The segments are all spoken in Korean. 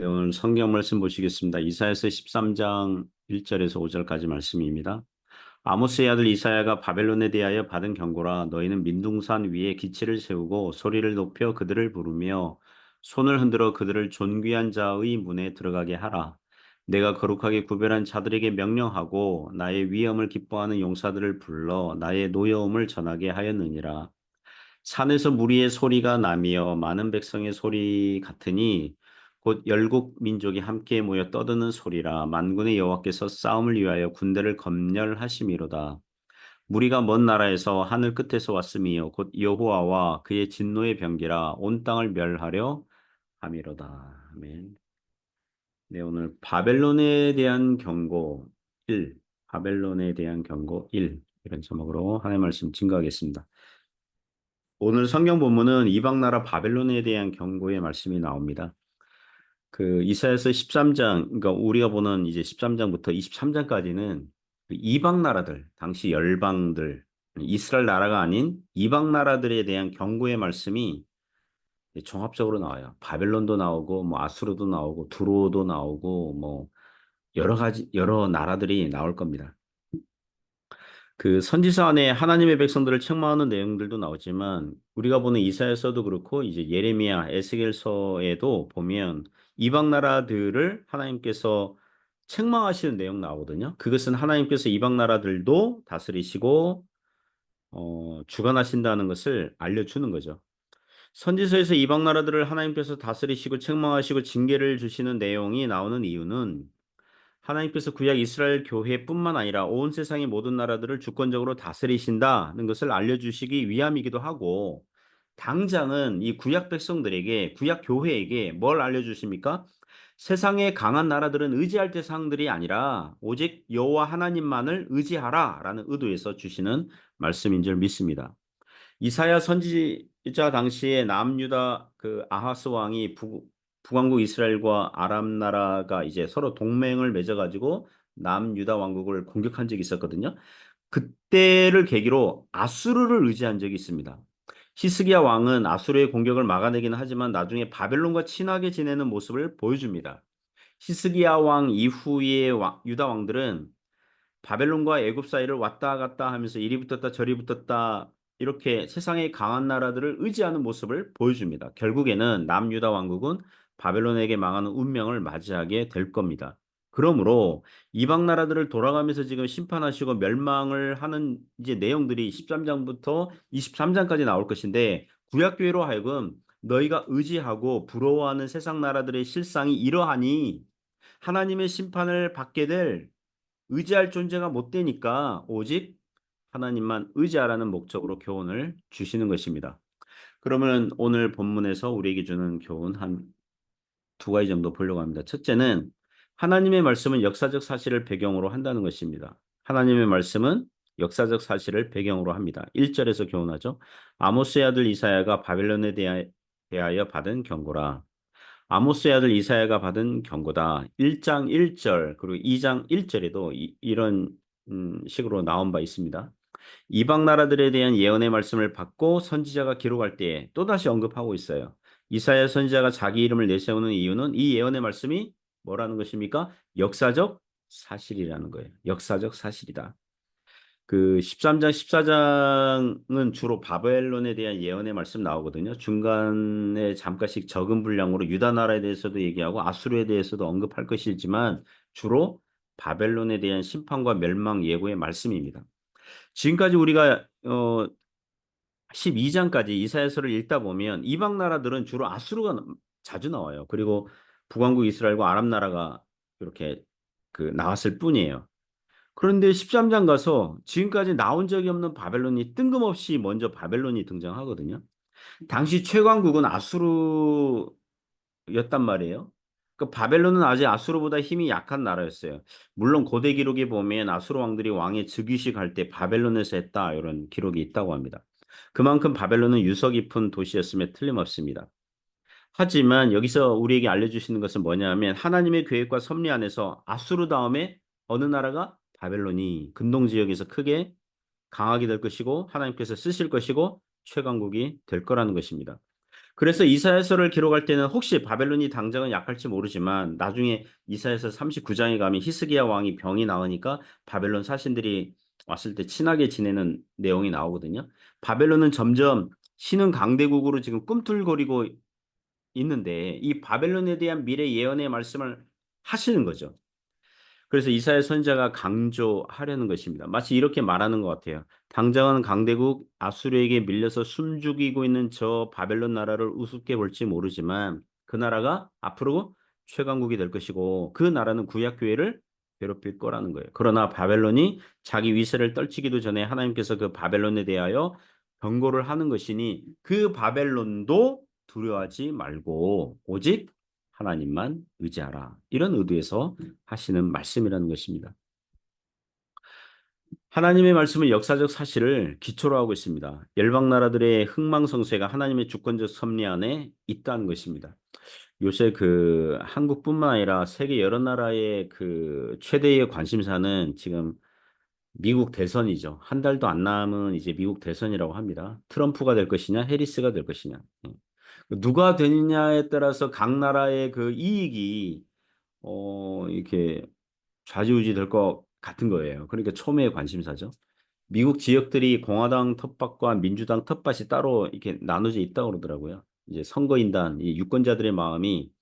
네, 오늘 성경 말씀 보시겠습니다. 이사야서 13장 1절에서 5절까지 말씀입니다. 아모스의 아들 이사야가 바벨론에 대하여 받은 경고라 너희는 민둥산 위에 기치를 세우고 소리를 높여 그들을 부르며 손을 흔들어 그들을 존귀한 자의 문에 들어가게 하라. 내가 거룩하게 구별한 자들에게 명령하고 나의 위엄을 기뻐하는 용사들을 불러 나의 노여움을 전하게 하였느니라. 산에서 무리의 소리가 나며 많은 백성의 소리 같으니 곧 열국 민족이 함께 모여 떠드는 소리라 만군의 여호와께서 싸움을 위하여 군대를 검열하심이로다. 무리가 먼 나라에서 하늘 끝에서 왔음이요 곧 여호와와 그의 진노의 병기라 온 땅을 멸하려 함이로다. 아멘. 네, 오늘 바벨론에 대한 경고 1, 바벨론에 대한 경고 1 이런 제목으로 하나님의 말씀 증거하겠습니다. 오늘 성경 본문은 이방 나라 바벨론에 대한 경고의 말씀이 나옵니다. 그 이사야서 13장 그러니까 우리가 보는 이제 13장부터 23장까지는 그 이방 나라들 당시 열방들 이스라엘 나라가 아닌 이방 나라들에 대한 경고의 말씀이 종합적으로 나와요. 바벨론도 나오고 뭐 아수르도 나오고 두로도 나오고 뭐 여러 가지 여러 나라들이 나올 겁니다. 그 선지서 안에 하나님의 백성들을 책망하는 내용들도 나오지만 우리가 보는 이사야서도 그렇고 이제 예레미야, 에스겔서에도 보면 이방 나라들을 하나님께서 책망하시는 내용 나오거든요. 그것은 하나님께서 이방 나라들도 다스리시고 어, 주관하신다는 것을 알려주는 거죠. 선지서에서 이방 나라들을 하나님께서 다스리시고 책망하시고 징계를 주시는 내용이 나오는 이유는 하나님께서 구약 이스라엘 교회뿐만 아니라 온 세상의 모든 나라들을 주권적으로 다스리신다는 것을 알려주시기 위함이기도 하고 당장은 이 구약 백성들에게 구약 교회에게 뭘 알려주십니까? 세상의 강한 나라들은 의지할 대상들이 아니라 오직 여호와 하나님만을 의지하라라는 의도에서 주시는 말씀인 줄 믿습니다. 이사야 선지자 당시에 남유다 그 아하스 왕이 북, 북왕국 이스라엘과 아람 나라가 이제 서로 동맹을 맺어가지고 남유다 왕국을 공격한 적이 있었거든요. 그때를 계기로 아수르를 의지한 적이 있습니다. 히스기야 왕은 아수르의 공격을 막아내기는 하지만 나중에 바벨론과 친하게 지내는 모습을 보여줍니다. 히스기야 왕 이후의 유다 왕들은 바벨론과 애굽 사이를 왔다 갔다 하면서 이리 붙었다 저리 붙었다 이렇게 세상의 강한 나라들을 의지하는 모습을 보여줍니다. 결국에는 남유다 왕국은 바벨론에게 망하는 운명을 맞이하게 될 겁니다. 그러므로 이방 나라들을 돌아가면서 지금 심판하시고 멸망을 하는 이제 내용들이 13장부터 23장까지 나올 것인데 구약 교회로 하여금 너희가 의지하고 부러워하는 세상 나라들의 실상이 이러하니 하나님의 심판을 받게 될 의지할 존재가 못 되니까 오직 하나님만 의지하라는 목적으로 교훈을 주시는 것입니다. 그러면 오늘 본문에서 우리에게 주는 교훈 한 두 가지 정도 보려고 합니다. 첫째는 하나님의 말씀은 역사적 사실을 배경으로 한다는 것입니다. 하나님의 말씀은 역사적 사실을 배경으로 합니다. 1절에서 교훈하죠. 아모스의 아들 이사야가 바벨론에 대하여 받은 경고라. 아모스의 아들 이사야가 받은 경고다. 1장 1절 그리고 2장 1절에도 이, 런 음, 식으로 나온 바 있습니다. 이방 나라들에 대한 예언의 말씀을 받고 선지자가 기록할 때에 또다시 언급하고 있어요. 이사야 선지자가 자기 이름을 내세우는 이유는 이 예언의 말씀이 뭐라는 것입니까? 역사적 사실이라는 거예요. 역사적 사실이다. 그 13장, 14장은 주로 바벨론에 대한 예언의 말씀 나오거든요. 중간에 잠깐씩 적은 분량으로 유다 나라에 대해서도 얘기하고 아수르에 대해서도 언급할 것이지만 주로 바벨론에 대한 심판과 멸망 예고의 말씀입니다. 지금까지 우리가 어 12장까지 이사야서를 읽다 보면 이방 나라들은 주로 아수르가 자주 나와요. 그리고 북왕국 이스라엘과 아랍 나라가 이렇게 그 나왔을 뿐이에요. 그런데 13장 가서 지금까지 나온 적이 없는 바벨론이 뜬금없이 먼저 바벨론이 등장하거든요. 당시 최강국은 아수르였단 말이에요. 그 바벨론은 아직 아수르보다 힘이 약한 나라였어요. 물론 고대 기록에 보면 아수르 왕들이 왕의 즉위식 할 때 바벨론에서 했다 이런 기록이 있다고 합니다. 그만큼 바벨론은 유서 깊은 도시였음에 틀림없습니다. 하지만 여기서 우리에게 알려주시는 것은 뭐냐면 하나님의 계획과 섭리 안에서 아수르 다음에 어느 나라가 바벨론이 근동 지역에서 크게 강하게 될 것이고 하나님께서 쓰실 것이고 최강국이 될 거라는 것입니다. 그래서 이사야서를 기록할 때는 혹시 바벨론이 당장은 약할지 모르지만 나중에 이사야서 39장에 가면 히스기야 왕이 병이 나으니까 바벨론 사신들이 왔을 때 친하게 지내는 내용이 나오거든요. 바벨론은 점점 신흥 강대국으로 지금 꿈틀거리고 있는데 이 바벨론에 대한 미래 예언의 말씀을 하시는 거죠. 그래서 이사야 선자가 강조하려는 것입니다. 마치 이렇게 말하는 것 같아요. 당장은 강대국 아수르에게 밀려서 숨죽이고 있는 저 바벨론 나라를 우습게 볼지 모르지만 그 나라가 앞으로 최강국이 될 것이고 그 나라는 구약 교회를 괴롭힐 거라는 거예요. 그러나 바벨론이 자기 위세를 떨치기도 전에 하나님께서 그 바벨론에 대하여 경고를 하는 것이니 그 바벨론도 두려워하지 말고 오직 하나님만 의지하라. 이런 의도에서 하시는 말씀이라는 것입니다. 하나님의 말씀은 역사적 사실을 기초로 하고 있습니다. 열방 나라들의 흥망성쇠가 하나님의 주권적 섭리 안에 있다는 것입니다. 요새 그 한국뿐만 아니라 세계 여러 나라의 그 최대의 관심사는 지금 미국 대선이죠. 한 달도 안 남은 이제 미국 대선이라고 합니다. 트럼프가 될 것이냐, 해리스가 될 것이냐. 예. 누가 되느냐에 따라서 각 나라의 그 이익이 어 이렇게 좌지우지 될 것 같은 거예요. 그러니까 초미의 관심사죠. 미국 지역들이 공화당 텃밭과 민주당 텃밭이 따로 이렇게 나눠져 있다고 그러더라고요. 이제 선거인단, 이 유권자들의 마음이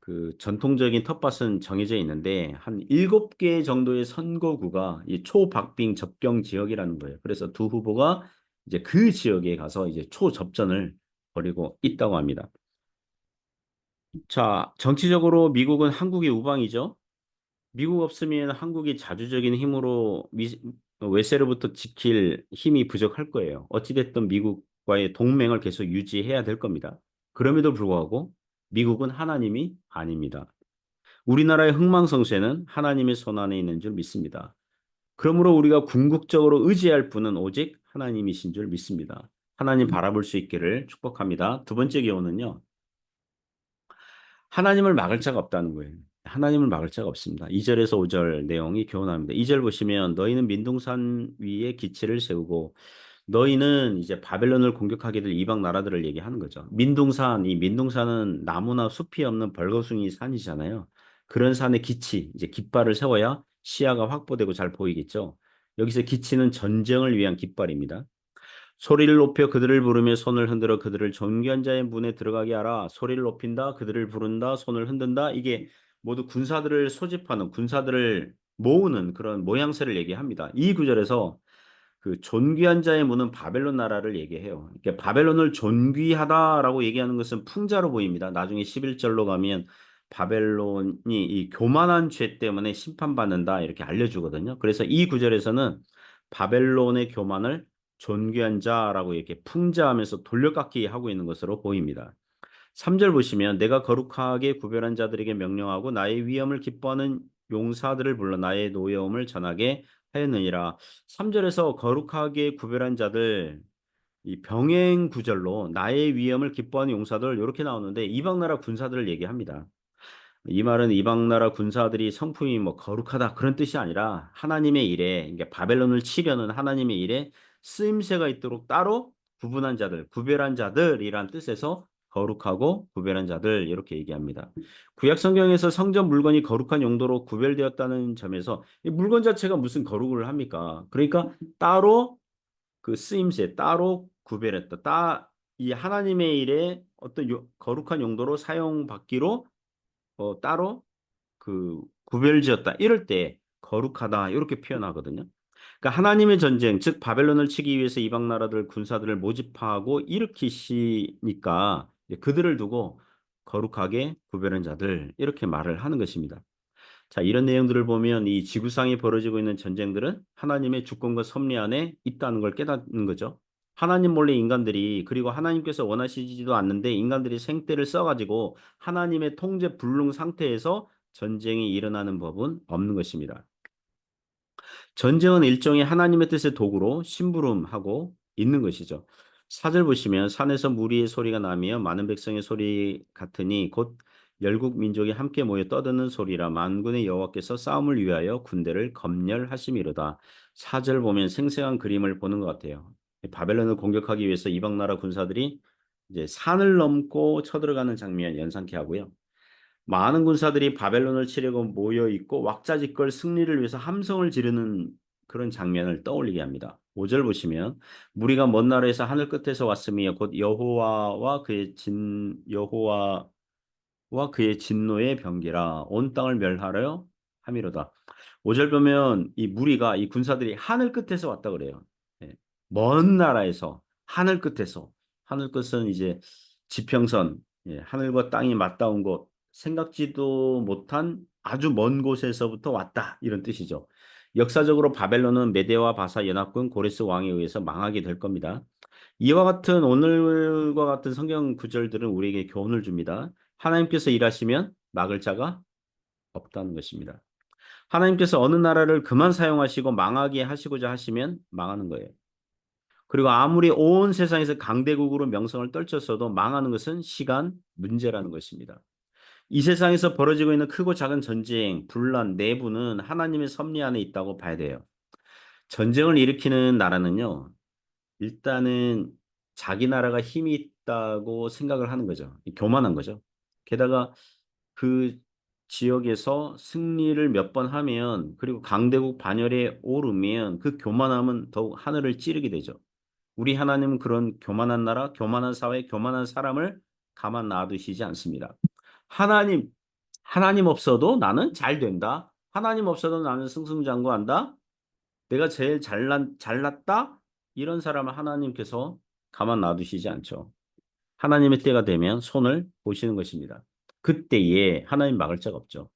그 전통적인 텃밭은 정해져 있는데 한 일곱 개 정도의 선거구가 이 초박빙 접경 지역이라는 거예요. 그래서 두 후보가 이제 그 지역에 가서 이제 초접전을 벌이고 있다고 합니다. 자, 정치적으로 미국은 한국의 우방이죠. 미국 없으면 한국이 자주적인 힘으로 미, 외세로부터 지킬 힘이 부족할 거예요. 어찌됐든 미국과의 동맹을 계속 유지해야 될 겁니다. 그럼에도 불구하고 미국은 하나님이 아닙니다. 우리나라의 흥망성쇠는 하나님의 손 안에 있는 줄 믿습니다. 그러므로 우리가 궁극적으로 의지할 분은 오직 하나님이신 줄 믿습니다. 하나님 바라볼 수 있기를 축복합니다. 두 번째 교훈은요. 하나님을 막을 자가 없다는 거예요. 하나님을 막을 자가 없습니다. 2절에서 5절 내용이 교훈합니다. 2절 보시면 너희는 민둥산 위에 기치를 세우고 너희는 이제 바벨론을 공격하게 될 이방 나라들을 얘기하는 거죠. 민둥산, 이 민둥산은 나무나 숲이 없는 벌거숭이 산이잖아요. 그런 산에 기치, 이제 깃발을 세워야 시야가 확보되고 잘 보이겠죠. 여기서 기치는 전쟁을 위한 깃발입니다. 소리를 높여 그들을 부르며 손을 흔들어 그들을 존귀한 자의 문에 들어가게 하라. 소리를 높인다, 그들을 부른다, 손을 흔든다. 이게 모두 군사들을 소집하는 군사들을 모으는 그런 모양새를 얘기합니다. 이 구절에서 그 존귀한 자의 문은 바벨론 나라를 얘기해요. 이렇게 바벨론을 존귀하다라고 얘기하는 것은 풍자로 보입니다. 나중에 11절로 가면 바벨론이 이 교만한 죄 때문에 심판받는다 이렇게 알려주거든요. 그래서 이 구절에서는 바벨론의 교만을 존귀한 자라고 이렇게 풍자하면서 돌려깎기 하고 있는 것으로 보입니다. 3절 보시면 내가 거룩하게 구별한 자들에게 명령하고 나의 위엄을 기뻐하는 용사들을 불러 나의 노여움을 전하게 하였느니라. 3절에서 거룩하게 구별한 자들 이 병행 구절로 나의 위엄을 기뻐하는 용사들 이렇게 나오는데 이방 나라 군사들을 얘기합니다. 이 말은 이방 나라 군사들이 성품이 뭐 거룩하다 그런 뜻이 아니라 하나님의 일에 그러니까 바벨론을 치려는 하나님의 일에 쓰임새가 있도록 따로 구분한 자들, 구별한 자들이란 뜻에서 거룩하고 구별한 자들 이렇게 얘기합니다. 구약 성경에서 성전 물건이 거룩한 용도로 구별되었다는 점에서 이 물건 자체가 무슨 거룩을 합니까? 그러니까 따로 그 쓰임새 따로 구별했다. 따, 이 하나님의 일에 어떤 요, 거룩한 용도로 사용받기로 어, 따로 그 구별지었다. 이럴 때 거룩하다 이렇게 표현하거든요. 그러니까 하나님의 전쟁, 즉 바벨론을 치기 위해서 이방 나라들 군사들을 모집하고 일으키시니까 그들을 두고 거룩하게 구별한 자들 이렇게 말을 하는 것입니다. 자, 이런 내용들을 보면 이 지구상에 벌어지고 있는 전쟁들은 하나님의 주권과 섭리 안에 있다는 걸 깨닫는 거죠. 하나님 몰래 인간들이 그리고 하나님께서 원하시지도 않는데 인간들이 생떼를 써가지고 하나님의 통제 불능 상태에서 전쟁이 일어나는 법은 없는 것입니다. 전쟁은 일종의 하나님의 뜻의 도구로 심부름하고 있는 것이죠. 사절 보시면 산에서 무리의 소리가 나며 많은 백성의 소리 같으니 곧 열국 민족이 함께 모여 떠드는 소리라 만군의 여호와께서 싸움을 위하여 군대를 검열하심이로다. 사절 보면 생생한 그림을 보는 것 같아요. 바벨론을 공격하기 위해서 이방 나라 군사들이 이제 산을 넘고 쳐들어가는 장면 연상케 하고요. 많은 군사들이 바벨론을 치려고 모여 있고 왁자지껄 승리를 위해서 함성을 지르는 그런 장면을 떠올리게 합니다. 5절 보시면 무리가 먼 나라에서 하늘 끝에서 왔으며 곧 여호와와 그의 진 여호와와 그의 진노의 병기라 온 땅을 멸하려 함이로다. 5절 보면 이 무리가 이 군사들이 하늘 끝에서 왔다 그래요. 예. 먼 나라에서 하늘 끝에서 하늘 끝은 이제 지평선 예, 하늘과 땅이 맞닿은 곳 생각지도 못한 아주 먼 곳에서부터 왔다 이런 뜻이죠. 역사적으로 바벨론은 메데와 바사 연합군 고레스 왕에 의해서 망하게 될 겁니다. 이와 같은 오늘과 같은 성경 구절들은 우리에게 교훈을 줍니다. 하나님께서 일하시면 막을 자가 없다는 것입니다. 하나님께서 어느 나라를 그만 사용하시고 망하게 하시고자 하시면 망하는 거예요. 그리고 아무리 온 세상에서 강대국으로 명성을 떨쳤어도 망하는 것은 시간 문제라는 것입니다. 이 세상에서 벌어지고 있는 크고 작은 전쟁, 분란, 내부는 하나님의 섭리 안에 있다고 봐야 돼요. 전쟁을 일으키는 나라는요, 일단은 자기 나라가 힘이 있다고 생각을 하는 거죠. 교만한 거죠. 게다가 그 지역에서 승리를 몇 번 하면 그리고 강대국 반열에 오르면 그 교만함은 더욱 하늘을 찌르게 되죠. 우리 하나님은 그런 교만한 나라, 교만한 사회, 교만한 사람을 가만 놔두시지 않습니다. 하나님, 하나님 없어도 나는 잘 된다. 하나님 없어도 나는 승승장구한다. 내가 제일 잘난, 잘났다. 이런 사람을 하나님께서 가만 놔두시지 않죠. 하나님의 때가 되면 손을 보시는 것입니다. 그때에 하나님 막을 자가 없죠.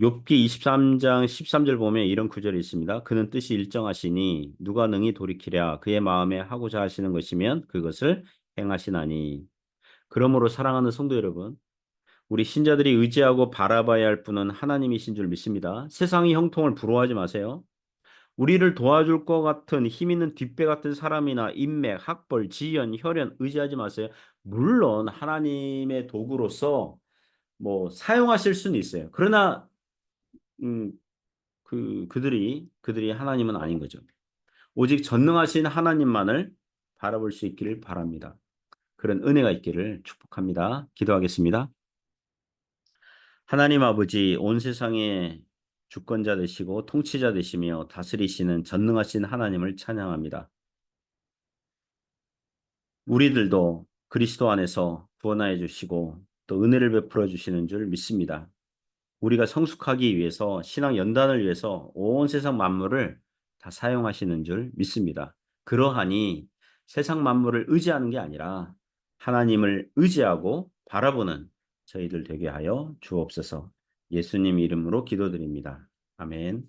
욥기 23장 13절 보면 이런 구절이 있습니다. 그는 뜻이 일정하시니 누가 능히 돌이키랴 그의 마음에 하고자 하시는 것이면 그것을 행하시나니. 그러므로 사랑하는 성도 여러분, 우리 신자들이 의지하고 바라봐야 할 분은 하나님이신 줄 믿습니다. 세상의 형통을 부러워하지 마세요. 우리를 도와줄 것 같은 힘 있는 뒷배 같은 사람이나 인맥, 학벌, 지연, 혈연 의지하지 마세요. 물론 하나님의 도구로서 뭐 사용하실 수는 있어요. 그러나 음, 그 그들이 그들이 하나님은 아닌 거죠. 오직 전능하신 하나님만을 바라볼 수 있기를 바랍니다. 그런 은혜가 있기를 축복합니다. 기도하겠습니다. 하나님 아버지 온 세상의 주권자 되시고 통치자 되시며 다스리시는 전능하신 하나님을 찬양합니다. 우리들도 그리스도 안에서 구원하여 주시고 또 은혜를 베풀어 주시는 줄 믿습니다. 우리가 성숙하기 위해서 신앙 연단을 위해서 온 세상 만물을 다 사용하시는 줄 믿습니다. 그러하니 세상 만물을 의지하는 게 아니라 하나님을 의지하고 바라보는 저희들 되게 하여 주옵소서. 예수님 이름으로 기도드립니다. 아멘.